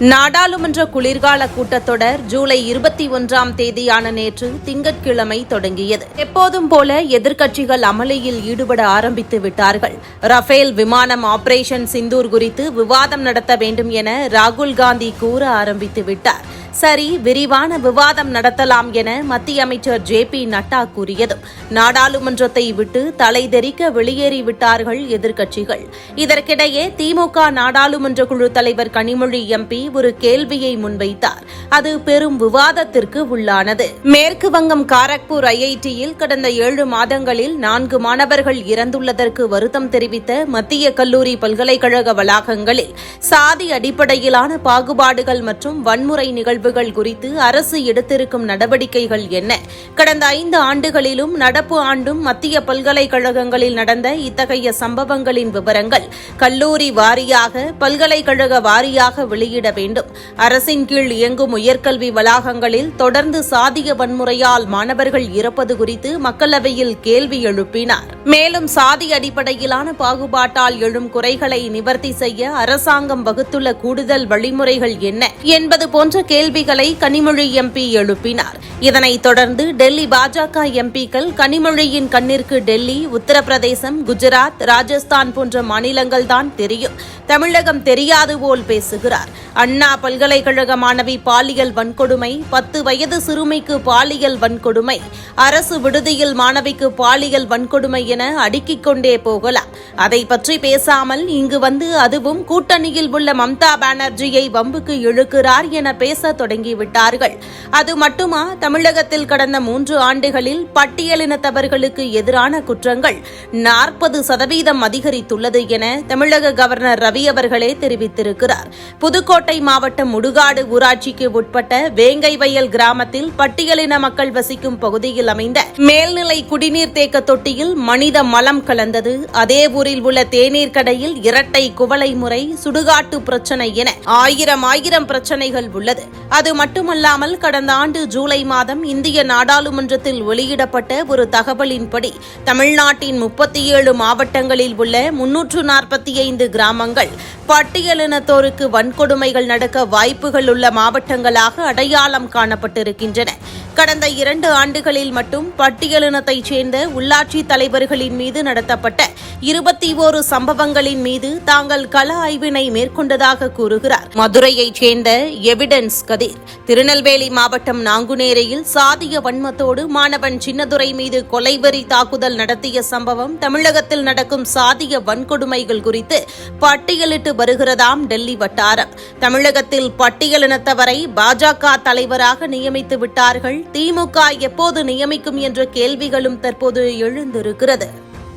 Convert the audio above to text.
நாடாளுமன்ற குளிர்கால கூட்டத்தொடர் ஜூலை இருபத்தி ஒன்றாம் தேதியான நேற்று திங்கட்கிழமை தொடங்கியது. எப்போதும் போல எதிர்க்கட்சிகள் அமளியில் ஈடுபட ஆரம்பித்து விட்டார்கள். ரஃபேல் விமானம் ஆபரேஷன் சிந்தூர் குறித்து விவாதம் நடத்த வேண்டும் என ராகுல் காந்தி கூற ஆரம்பித்து விட்டார். சரி விரிவான விவாதம் நடத்தலாம் என மத்திய அமைச்சர் ஜே பி நட்டா கூறியதும் நாடாளுமன்றத்தை விட்டு தலைதெறிக்க வெளியேறிவிட்டார்கள் எதிர்க்கட்சிகள். இதற்கிடையே திமுக நாடாளுமன்ற குழு தலைவர் கனிமொழி எம்பி ஒரு கேள்வியை முன்வைத்தார். அது பெரும் விவாதத்திற்கு உள்ளானது. மேற்கு வங்கம் காரக்பூர் ஐஐடியில் கடந்த ஏழு மாதங்களில் நான்கு மாணவர்கள் இறந்துள்ளதற்கு வருத்தம் தெரிவித்த மத்திய கல்லூரி பல்கலைக்கழக வளாகங்களில் சாதி அடிப்படையிலான பாகுபாடுகள் மற்றும் வன்முறை நிகழ்வுகள் குறித்து அரசு எடுத்திருக்கும் நடவடிக்கைகள் என்ன? கடந்த ஐந்து ஆண்டுகளிலும் நடப்பு ஆண்டும் மத்திய பல்கலைக்கழகங்களில் நடந்த இத்தகைய சம்பவங்களின் விவரங்கள் கல்லூரி வாரியாக பல்கலைக்கழக வாரியாக வெளியிட வேண்டும். அரசின் கீழ் இயங்கும் உயர்கல்வி வளாகங்களில் தொடர்ந்து சாதிய வன்முறையால் மாணவர்கள் இறப்பது குறித்து மக்களவையில் கேள்வி எழுப்பினார். மேலும் சாதி அடிப்படையிலான பாகுபாட்டால் எழும் குறைகளை நிவர்த்தி செய்ய அரசாங்கம் வகுத்துள்ள கூடுதல் வழிமுறைகள் என்ன என்பது போன்ற கேள்விகளை கனிமொழி எம்பி எழுப்பினார். இதனைத் தொடர்ந்து டெல்லி பாஜக எம்பிக்கள் கனிமொழியின் கண்ணிற்கு டெல்லி உத்தரப்பிரதேசம் குஜராத் ராஜஸ்தான் போன்ற மாநிலங்கள்தான் தெரியும். தமிழகம் தெரியாது போல் பேசுகிறார். அண்ணா பல்கலைக்கழக மாணவி பாலியல் வன்கொடுமை பத்து வயது சிறுமிக்கு பாலியல் வன்கொடுமை அரசு விடுதியில் மாணவிக்கு பாலியல் வன்கொடுமை என அடுக்கிக் கொண்டே போகலாம். அதை பற்றி பேசாமல் இங்கு வந்து அதுவும் கூட்டணியில் உள்ள மம்தா பானர்ஜியை வம்புக்கு இழுக்கிறார் என பேச தொடங்கிவிட்டார்கள். அது மட்டுமா? தமிழகத்தில் கடந்த மூன்று ஆண்டுகளில் பட்டியலினத்தவர்களுக்கு எதிரான குற்றங்கள் நாற்பது சதவீதம் அதிகரித்துள்ளது என தமிழக கவர்னர் ரவி அவர்களே தெரிவித்திருக்கிறார். புதுக்கோட்டை மாவட்டம் முடுகாடு ஊராட்சிக்கு உட்பட்ட வேங்கை வயல் கிராமத்தில் பட்டியலின மக்கள் வசிக்கும் பகுதியில் அமைந்த மேல்நிலை குடிநீர் தேக்க தொட்டியில் மனித மலம் கலந்தது. அதே ஊரில் உள்ள தேநீர் கடையில் இரட்டை குவளை முறை சுடுகாட்டு பிரச்சனை என ஆயிரம் ஆயிரம் பிரச்சனைகள் உள்ளது. அது மட்டுமல்லாமல் கடந்த ஆண்டு ஜூலை மாதம் இந்திய நாடாளுமன்றத்தில் வெளியிடப்பட்ட ஒரு தகவலின்படி தமிழ்நாட்டின் முப்பத்தி ஏழு மாவட்டங்களில் உள்ள முன்னூற்று நாற்பத்தி ஐந்து கிராமங்கள் பட்டியலினத்தோருக்கு வன்கொடுமைகள் நடக்க வாய்ப்புகள் உள்ள மாவட்டங்களாக அடையாளம் காணப்பட்டிருக்கின்றன. கடந்த இரண்டு ஆண்டுகளில் மட்டும் பட்டியலினத்தைச் சேர்ந்த உள்ளாட்சி தலைவர்களின் மீது நடத்தப்பட்ட இருபத்தி ஓரு சம்பவங்களின் மீது தாங்கள் கள ஆய்வினை மேற்கொண்டதாக கூறுகிறார். மதுரையைச் சேர்ந்த எவிடன்ஸ் கதிர். திருநெல்வேலி மாவட்டம் நாங்குநேரியில் சாதிய வன்மத்தோடு மாணவன் சின்னதுரை மீது கொலைவெறி தாக்குதல் நடத்திய சம்பவம் தமிழகத்தில் நடக்கும் சாதிய வன்கொடுமைகள் குறித்து பட்டியலிட்டு வருகிறதாம் டெல்லி வட்டாரம். தமிழகத்தில் பட்டியலினத்தவரை பாஜக தலைவராக நியமித்து விட்டார்கள். திமுக எப்போது நியமிக்கும் என்ற கேள்விகளும் தற்போது எழுந்திருக்கிறது.